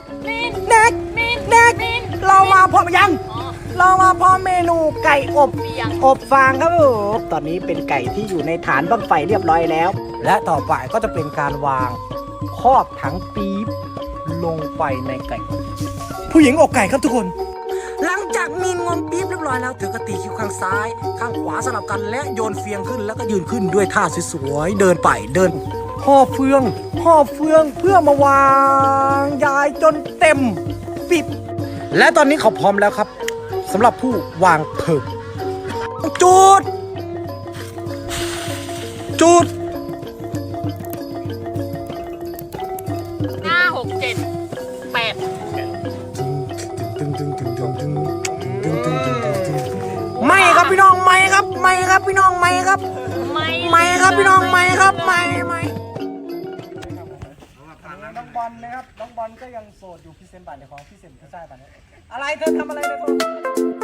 กเด็กเด็กเรามาพร้อมยัง เรามาพร้อมเมนูไก่อบเปียงอบฟางครับผมตอนนี้เป็นไก่ที่อยู่ในฐานบั้งไฟเรียบร้อยแล้ว และต่อไปก็จะเป็นการวางครอบถังปี๊บลงไปในไก่ ผู้หญิงอกไก่ครับทุกคน หลังจากมีงมปี๊บเรียบร้อยแล้วเธอก็ตีคิ้วข้างซ้าย ข้างขวาสลับกันและโยนเฟียงขึ้นแล้วก็ยืนขึ้นด้วยท่าสวยๆเดินไปเดิน ห่อเฟืองห่อเฟืองเพื่อมาวางยายจนเต็มปิด และตอนนี้เขาพร้อมแล้วครับสำหรับผู้วางเพลิงจุด จุดห้าหกเจ็ดแปดไม่ครับพี่น้องไม่ครับไม่ครับพี่น้องไม่ครับ ไม่ไม่ครับพี่น้องไม่ครับ น้องบอลนะครับ น้องบอลก็ยังโสดอยู่พี่เซนบัตรในของพี่เซนพี่ชายบัตรอะไรเธอทำอะไรเธอ